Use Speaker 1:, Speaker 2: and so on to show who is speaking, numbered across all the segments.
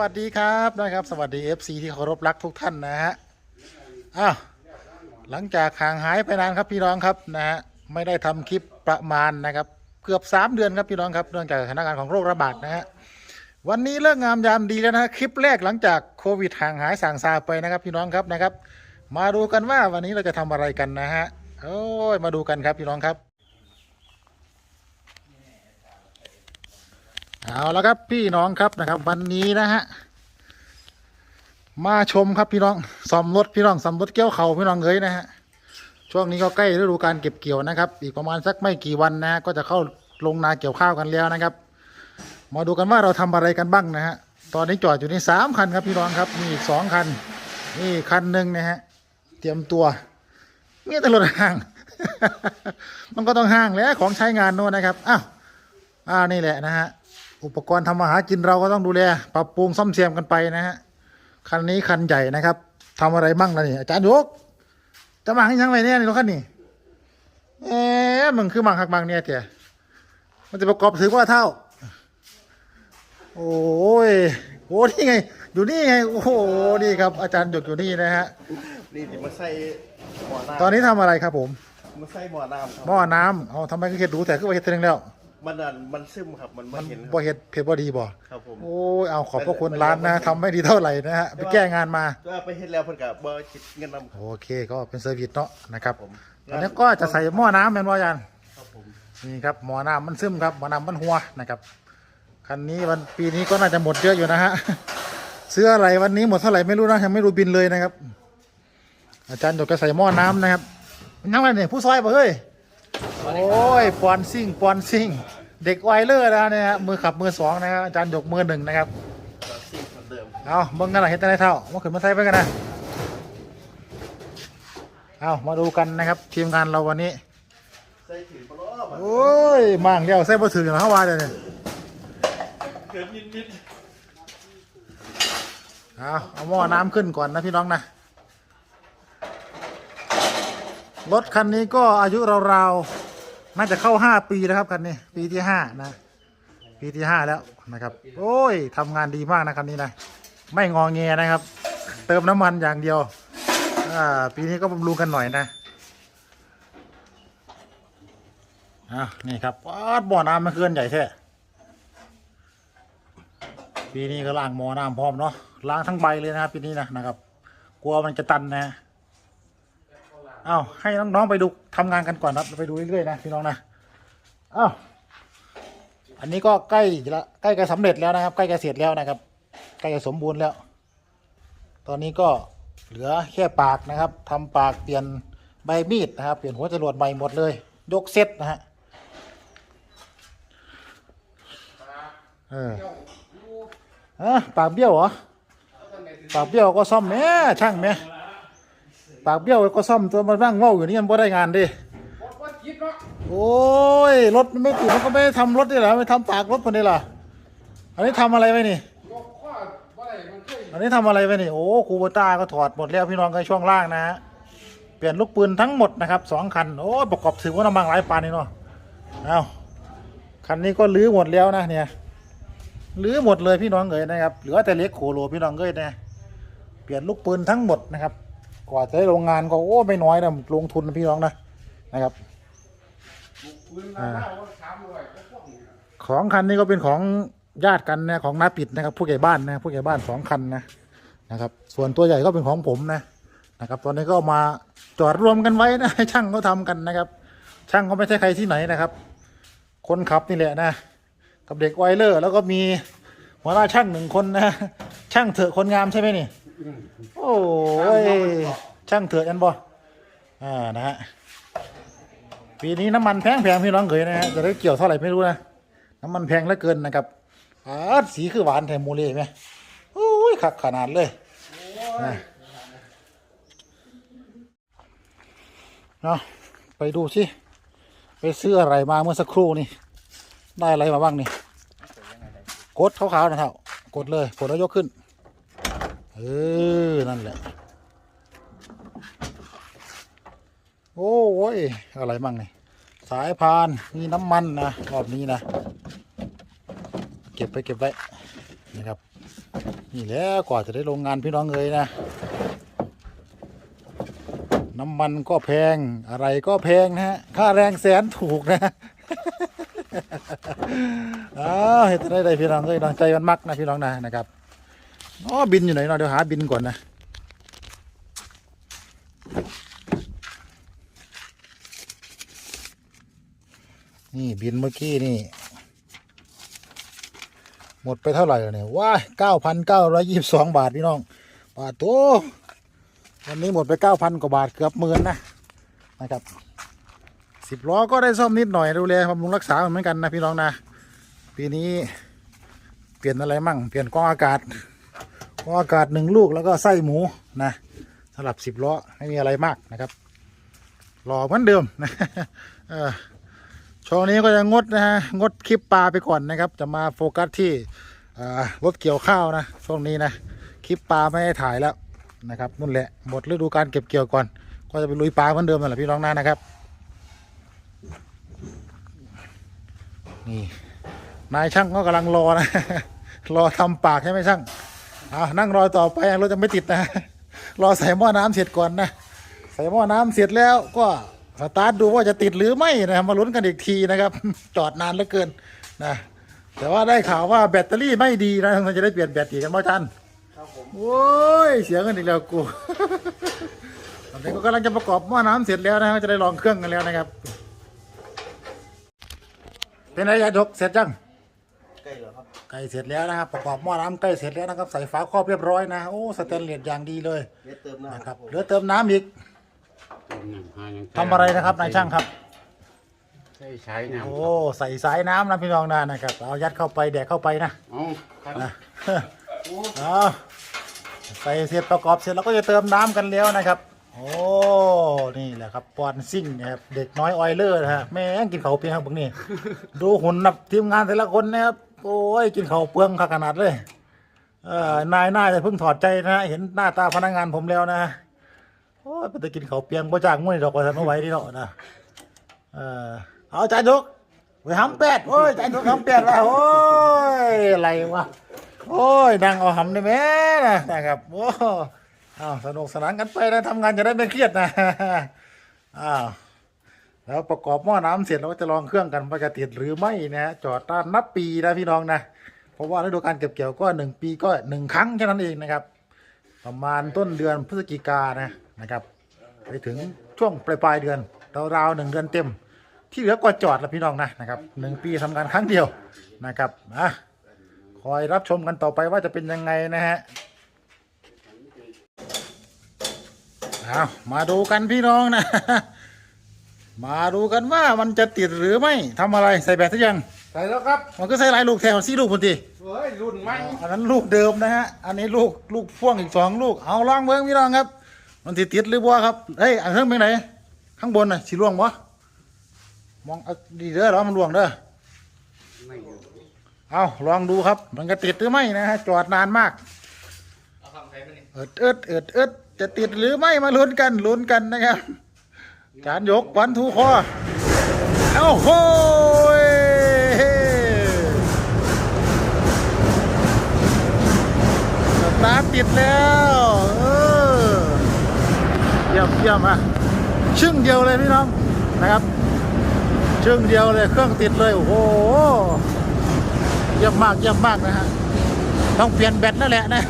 Speaker 1: วัสดีครับนะครับ สวัสดี FC ที่เคารพรักทุกท่านนะฮะอ้าวหลังจากห่างหายไปนานครับพี่น้องครับนะฮะไม่ได้ทำคลิปประมาณนะครับ เกือบ 3 เดือนครับพี่น้องครับเนื่องจากสถานการณ์ของโรคระบาดนะฮะวันนี้เลิกงามยามดีแล้วนะฮะคลิปแรกหลังจากโควิดห่างหายสั่งซาไปนะครับ พี่น้องครับนะครับ มาดูกันว่าวันนี้เราจะทำอะไรกันนะฮะโอ้ยมาดูกันครับพี่น้องครับ เอาแล้วครับพี่น้องครับนะครับ วันนี้นะฮะมาชมครับพี่น้องซ่อมรถพี่น้องซ่อมรถเกี่ยวเขาพี่น้องเอ้ยนะฮะช่วงนี้ก็ใกล้ฤดูการเก็บเกี่ยวนะครับ อีกประมาณสักไม่กี่วันนะฮะก็จะเข้าลงนาเกี่ยวข้าวกันแล้วนะครับ มาดูกันว่าเราทำอะไรกันบ้างนะฮะตอนนี้จอดอยู่นี่สามคันครับพี่น้องครับมีอีกสองคันนี่คันหนึ่งนะฮะเตรียมตัวมีแต่รถห่าง มันก็ต้องห่างแล้วของใช้งานโน่นนะครับอ้าวอ่านี่แหละนะฮะ อุปกรณ์ทำอาหารกินเราก็ต้องดูแล ปรับปรุงซ่อมเสียมกันไปนะฮะคันนี้คันใหญ่นะครับทำอะไรบ้างล่ะนี่อาจารย์ยกจะมาให้ยังไงเนี่ยนี่รถคันนี้เอ๊ะมึงคือมังหักมังเนี่ยเจ้มันจะประกอบถือว่าเท่า โอ้ยโอ้นี่ไง อยู่นี่ไง โอ้โหนี่ครับ อาจารย์หยกอยู่นี่นะฮะ
Speaker 2: นี่ที่มาใส่หม้อน้
Speaker 1: ตอนนี้ทำอะไรครับผมำ
Speaker 2: มาใส่หม้อน้ำครับ
Speaker 1: หม้อน้ำเอาทำไมก็เห็ดดูแต่ก็ไปเห็ดเทนึงแล้ว
Speaker 2: มันนั่นมันซึมครับมัน
Speaker 1: มั
Speaker 2: มันนเห็นค
Speaker 1: บ่
Speaker 2: รับ
Speaker 1: เห็ดเผ็ดบ่ดีบ่
Speaker 2: ครับผม
Speaker 1: โอ้ยเอาขอบพระคุณร้านนะทำไม่ดีเท่าไหร่นะฮะไปแก้งานมา
Speaker 2: ถ้าไปเฮ็ดแล้วเพิ่นก็บ่คิดเงินนำ
Speaker 1: โอเคก็เป็นเซอร์วิสเนาะนะครับ
Speaker 2: ผม
Speaker 1: ตอนนี้ก็จะใส่หม้อน้ำเป็นว่ายัน
Speaker 2: ครับผม
Speaker 1: นี่ครับหม้อน้ำมันซึมครับหม้อน้ำมันหัวนะครับคันนี้วันปีนี้ก็น่าจะหมดเยอะอยู่นะฮะเสื้ออะไรวันนี้หมดเท่าไหร่ไม่รู้นะยังไม่รู้บินเลยนะครับ อาจารย์หยกจะใส่หม้อน้ำนะครับยังไงเนี่ยผู้ซอยป่ะเฮ้ย โอ้ยปอนซิ่งปอนซิ่ง เด็กไวเลอร์นะเนี่ยฮะมือขับมือสองนะครับอาจารย์หยกมือหนึ่งนะครับ
Speaker 2: ก็สิ่งเหมือนเดิม
Speaker 1: เอาเบิ่งกันหน่อยเห็นแต่ไหนเท่ามาขึ้นมาใส่ไปกันนะเอามาดูกันนะครับทีมงานเราวันนี้
Speaker 2: ใส่ถือบ่ล้อบัด
Speaker 1: โอ้ยมั่งเดียวใส่บ่ถึงนะเขาว่าเดี๋ยวนี้
Speaker 2: เกินนิด
Speaker 1: เอาเอาหม้อน้ำขึ้นก่อนนะพี่น้องนะรถคันนี้ก็อายุราวๆ น่าจะเข้าห้าปีแล้วครับคันนี้ ปีที่ห้านะ ปีที่ห้าแล้วนะครับ โอ้ยทำงานดีมากนะคันนี้นะ ไม่งอแงนะครับ เติมน้ำมันอย่างเดียว อ่า ปีนี้ก็บำรุงกันหน่อยนะอะนี่ครับปาดบ่อน้ำมันเคลื่อนใหญ่แท้ปีนี้ก็ล้างหมอน้ำพร้อมเนาะล้างทั้งใบเลยนะครับปีนี้นะนะครับ กลัวมันจะตันนะ เอ้าให้น้องๆไปดูทำงานกันก่อนครับไปดูเรื่อยๆนะพี่น้องนะเอ้าอันนี้ก็ใกล้ละใกล้จะสำเร็จแล้วนะครับ ใกล้จะเสร็จแล้วนะครับ ใกล้จะสมบูรณ์แล้ว ตอนนี้ก็เหลือแค่ปากนะครับทำปากเปลี่ยนใบมีดนะครับ เปลี่ยนหัวจรวดใหม่หมดเลย ยกเซตนะฮะเออฮะปากเบี้ยวเหรอปากเบี้ยวก็ซ่อมแม่ช่างแม่ ปากเบี้ยวก็ซ่อมตัวมันบ้างเว้าอยู่นี่มันบ่ได้งานดิโอ้ยรถมันไม่ติดมันก็ไม่ได้ทำรถนี่เหรอไม่ทำปากรถคนนี้เหรออันนี้ทำอะไรไว้นี่อันนี้ทำอะไรไปนี่โอ้คูโบต้าก็ถอดหมดแล้วพี่น้องก็ช่วงล่างนะฮะเปลี่ยนลูกปืนทั้งหมดนะครับสองคันโอ้ประกอบถือว่าน้ำมันหลายปานนี่เนาะเอาคันนี้ก็ลื้อหมดแล้วนะเนี่ยลื้อหมดเลยพี่น้องเอ๋ยนะครับเหลือแต่เล็กโคโลพี่น้องเอ๋ยนะเปลี่ยนลูกปืนทั้งหมดนะครับ กว่าจะได้โรงงานก็โอ้ไม่น้อยนะลงทุนนะพี่น้องนะนะครับอ่าของคันนี้ก็เป็นของญาติกันนะของนาปิดนะครับผู้ใหญ่บ้านนะผู้ใหญ่บ้านสองคันนะนะครับ ส่วนตัวใหญ่ก็เป็นของผมนะนะครับ ตอนนี้ก็เอามาจอดรวมกันไว้นะให้ช่างเขาทำกันนะครับ ช่างก็ไม่ใช่ใครที่ไหนนะครับ คนขับนี่แหละนะกับเด็กไวเลอร์ แล้วก็มีหัวหน้าช่างหนึ่งคนนะช่างเถอะคนงามใช่ไหมนี่ โอ้ยช่างเถอะยันบออ่านะฮะปีนี้น้ำมันแพงแพงพี่น้องเคยนะฮะจะได้เกี่ยวเท่าไหร่ไม่รู้นะน้ำมันแพงเหลือเกินนะครับอาสีคือหวานแทนโมเลไหมโอ้ยขักขนาดเลยเอาะไปดูสิไปซื้ออะไรมาเมื่อสักครู่นี่ ได้อะไรมาบ้างนี่กดขาวๆนะเท่ากดเลยกดแล้วยกขึ้น เออ นั่นแหละ โอ้ยอะไรบ้างนี่สายพานมีน้ำมันนะรอบนี้นะ เก็บไปเก็บไว้นะครับ นี่แล้วกว่าจะได้โรงงานพี่น้องเอ๋ยนะ น้ำมันก็แพงอะไรก็แพงนะฮะค่าแรงแสนถูกนะอ้าวเห็นได้เลยพี่น้องเอ้ยน้องใจมันมักนะพี่น้องนะนะครับ อ๋อบินอยู่ไหนเนาะเดี๋ยวหาบินก่อนนะนี่บินเมื่อกี้นี่ หมดไปเท่าไหร่แล้วเนี่ยว้ายเก้าพันเก้าร้อยยี่สิบสองบาทพี่น้องบาทตัววันนี้หมดไปเก้าพันกว่าบาทเกือบหมื่นนะนะครับสิบล้อก็ได้ซ่อมนิดหน่อยดูแลบำรุงรักษาเหมือนกันนะพี่น้องนะปีนี้เปลี่ยนอะไรมั่งเปลี่ยนกล้องอากาศ กล้ออากาศหนึ่งลูกแล้วก็ไส้หมูนะสำหรับสิบล้อไม่มีอะไรมากนะครับรอเหมือนเดิมนะช่วงนี้ก็จะงดนะฮะงดคลิปปลาไปก่อนนะครับ จะมาโฟกัสที่รถเกี่ยวข้าวนะช่วงนี้นะคลิปปลาไม่ได้ถ่ายแล้วนะครับนั่นแหละหมดฤดูการเก็บเกี่ยวก่อน ก็จะไปลุยปลาเหมือนเดิมนั่นแหละพี่น้องนะนะครับนี่นายช่างก็กำลังรอนะ รอทำปากใช่ไหมช่าง เอานั่งรอต่อไปรถจะไม่ติดนะ รอใส่หม้อน้ำเสร็จก่อนนะ ใส่หม้อน้ำเสร็จแล้วก็สตาร์ทดูว่าจะติดหรือไม่นะมาลุ้นกันอีกทีนะครับ จอดนานเหลือเกินนะแต่ว่าได้ข่าวว่าแบตเตอรี่ไม่ดีนะเราจะได้เปลี่ยนแบตอีกกันพ่อจัน
Speaker 2: ครับผม
Speaker 1: โอ้ยเสียเงินอีกแล้วกูตอนนี้ก็กำลังจะประกอบหม้อน้ำเสร็จแล้วนะจะได้ลองเครื่องกันแล้วนะครับ เป็นไรยายดกเสร็จยัง
Speaker 2: ใกล้แล้วครับ
Speaker 1: ใกล้เสร็จแล้วนะครับประกอบหม้อน้ำใกล้เสร็จแล้วนะครับใส่ฝาครอบเรียบร้อยนะโอ้สแตนเลสอย่างดีเลย
Speaker 2: เดี๋ยวเติมน้ำ
Speaker 1: นะค
Speaker 2: ค
Speaker 1: รั
Speaker 2: รั
Speaker 1: บบ
Speaker 2: ผม
Speaker 1: เหลือเติมน้ำอีกทำอะไรนะครับนายช่างครับ
Speaker 3: ใช้ใช้น้ำ
Speaker 1: โอ้ใส่สายน้ำนะพี่น้องนะนะครับเอายัดเข้าไปแดกเข้าไปนะ
Speaker 3: เอาครับ
Speaker 1: นะ เอาใส่เสร็จประกอบเสร็จเราก็จะเติมน้ำกันแล้วนะครับ โอ้นี่แหละครับปอนซิ่งนะครับเด็กน้อยออยเลอร์นะฮะแม่งกินเขาวเปลืองครับพวกนี้ ดูหุ่นนับทีมงานแต่ละคนนะครับ โอ้ยกินเขาวเปลืองขนาดเลยเออนายน่าจะเพิ่งถอดใจนะ เห็นหน้าตาพนักงานผมแล้วนะโอ้ยไปกินเขาวเปลืองบ่จางมุ่ยดอกว่าจะไม่ไหวที่เนาะนะเออเอาจานยกไปหำแปดโอ้ยจานยกหำแปดล้วโอ้ยอะไรวะโอ้ยดังเอาหำได้ไหมนะนะครับโอ้อ้าวสนุกสนานกันไปนะทำงานจะได้ไม่เครียดนะอ้าว แล้วประกอบหม้อน้ำเสร็จเราก็จะลองเครื่องกันว่าจะติดหรือไม่นะจอดต้านนับปีนะพี่น้องนะเพราะว่าฤดูการเก็บเกี่ยวก็หนึ่งปีก็หนึ่งครั้งแค่นั้นเองนะครับ ประมาณต้นเดือนพฤศจิกานะนะครับ ไปถึงช่วงปลายปลายเดือนราวๆหนึ่งเดือนเต็ม ที่เหลือก็จอดแล้วพี่น้องนะนะครับหนึ่งปีทำงานครั้งเดียวนะครับอะคอยรับชมกันต่อไปว่าจะเป็นยังไงนะฮะเอามาดูกันพี่น้องนะ มาดูกันว่ามันจะติดหรือไม่ทำอะไรใส่แบตหรือยัง
Speaker 3: ใส่แล้วครับ
Speaker 1: มันก็ใส่หลายลูกแถวสี่ลูกคนที
Speaker 3: เฮ้ยรุ่นใหม่
Speaker 1: อันนั้นลูกเดิมนะฮะ อันนี้ลูกลูกพ่วงอีกสองลูก เอาลองเบิ้งพี่น้องครับ มันติดติดหรือบ่ครับ เฮ้ย อันเครื่องเป็นไหน ข้างบนน่ะสีล่วงบ่มองเอาดีเด้อเหรอมันล่วงเด้อ
Speaker 3: ไม่อยู่
Speaker 1: เอาลองดูครับ มันจะติดหรือไม่นะฮะ จอดนานมาก เอิดเอิดเอิดเอิดจะติดหรือไม่มาลุ้นกันลุ้นกันนะครับ จานยกวันทูคอเอ้าโหยสตาร์ทติดแล้วเออเยี่ยมเยี่ยมอะชึ่งเดียวเลยพี่น้องนะครับชึ่งเดียวเลยเครื่องติดเลยโอ้โหเยี่ยมมากเยี่ยมมากนะฮะต้องเปลี่ยนแบตนั่นแหละนะ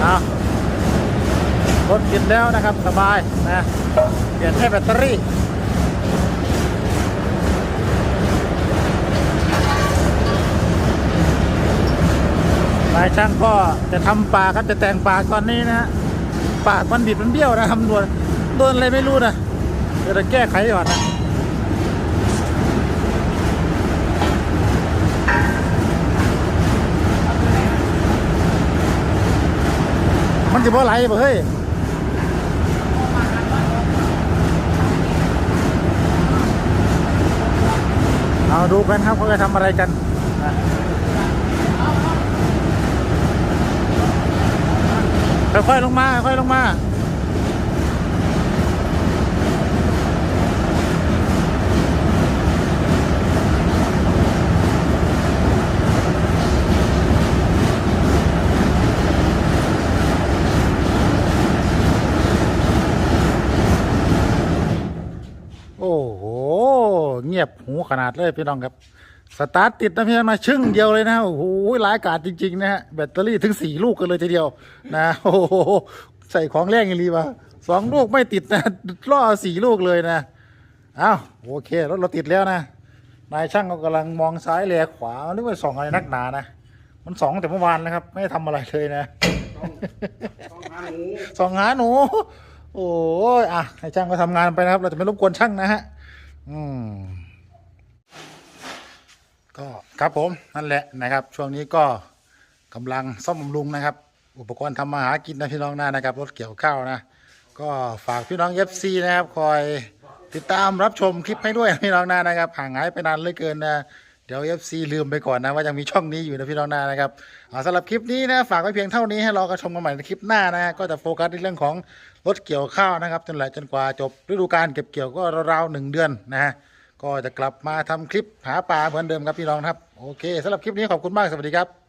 Speaker 1: เอาร ถติดแล้วนะครับสบายนะเปลี่ยนแค่แบตเตอรี่นายช่างก็จะทำปากครับจะแต่งปากตอนนี้นะฮะปากมันบิดมันเบี้ยวนะทำโดนโดนอะไรไม่รู้นะเดี๋ยวจะแก้ไขก่อนนะมันจะบ่ไหลบ่เฮ้ย เอาดูกันครับเขาจะทำอะไรกันค่อยๆลงมาค่อยๆลงมา บหูขนาดเลยพี่น้องครับ สตาร์ทติดนะพี่น้องนะชึ่งเดียวเลยนะโอ้โหหลายกาดจริงๆนะฮะแบตเตอรี่ถึงสี่ลูกกันเลยทีเดียวนะโอ้โหใส่ของแรงอย่างรีวะสองลูกไม่ติดนะล่อสี่ลูกเลยนะอ้าวโอเครถเราติดแล้วนะนายช่างก็กำลังมองซ้ายแลขวานึกว่าส่องอะไรนักหนานะมันสองแต่เมื่อวานนะครับ ไม่ได้ทำอะไรเลยนะ
Speaker 3: ต้องหาหนู
Speaker 1: สองหาหนูโอ้ยอะให้ช่างก็ทำงานไปนะครับ เราจะไม่รบกวนช่างนะฮะ อืม ก็ครับผมนั่นแหละนะครับ ช่วงนี้ก็กำลังซ่อมบำรุงนะครับ อุปกรณ์ทำมาหากินนะพี่น้องนะนะครับรถเกี่ยวข้าวนะ ก็ฝากพี่น้องเอฟซีนะครับคอยติดตามรับชมคลิปให้ด้วยพี่น้องนะนะครับห่างหายไปนานเหลยเกินนะเดี๋ยวเอฟซีลืมไปก่อนนะว่ายังมีช่องนี้อยู่นะพี่น้องนะนะครับสำหรับคลิปนี้นะฝากไว้เพียงเท่านี้ให้รอกระชมกันใหม่ในคลิปหน้านะก็จะโฟกัสในเรื่องของรถเกี่ยวข้าวนะครับ จนหลจนกว่าจบฤดูกาลเก็บเกี่ยวก็ราวๆหนึ่งเดือนนะฮะ ก็จะกลับมาทำคลิปหาปลาเหมือนเดิมครับพี่น้องครับ โอเคสำหรับคลิปนี้ขอบคุณมากสวัสดีครับ